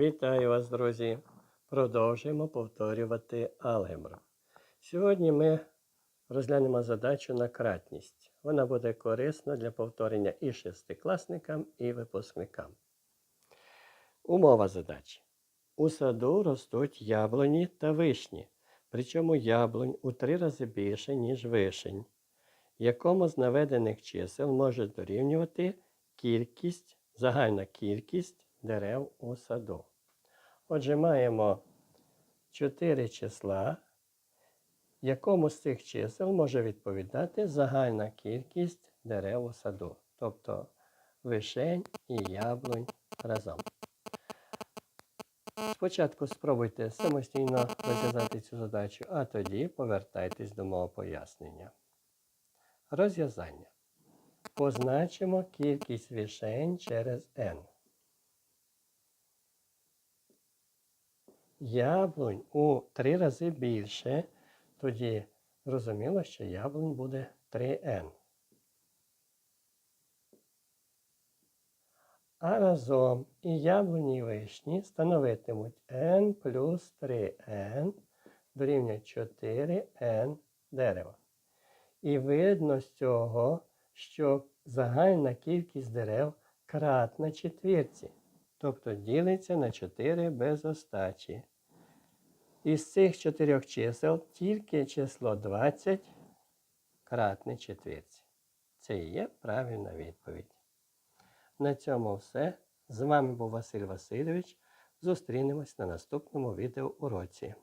Вітаю вас, друзі! Продовжуємо повторювати алгебру. Сьогодні ми розглянемо задачу на кратність. Вона буде корисна для повторення і шестикласникам, і випускникам. Умова задачі. У саду ростуть яблуні та вишні, причому яблунь у три рази більше, ніж вишень, якому з наведених чисел може дорівнювати кількість, загальна кількість дерев у саду. Отже, маємо 4 числа, якому з цих чисел може відповідати загальна кількість дерев у саду, тобто вишень і яблунь разом. Спочатку спробуйте самостійно розв'язати цю задачу, а тоді повертайтесь до мого пояснення. Розв'язання. Позначимо кількість вишень через n. Яблунь у три рази більше, тоді зрозуміло, що яблунь буде 3n. А разом і яблуні і вишні становитимуть n плюс 3n дорівнює 4n дерева. І видно з цього, що загальна кількість дерев кратна четвірці, тобто ділиться на 4 без остачі. Із цих чотирьох чисел тільки число 20 кратне четвірці. Це і є правильна відповідь. На цьому все. З вами був Василь Васильович. Зустрінемось на наступному відеоуроці.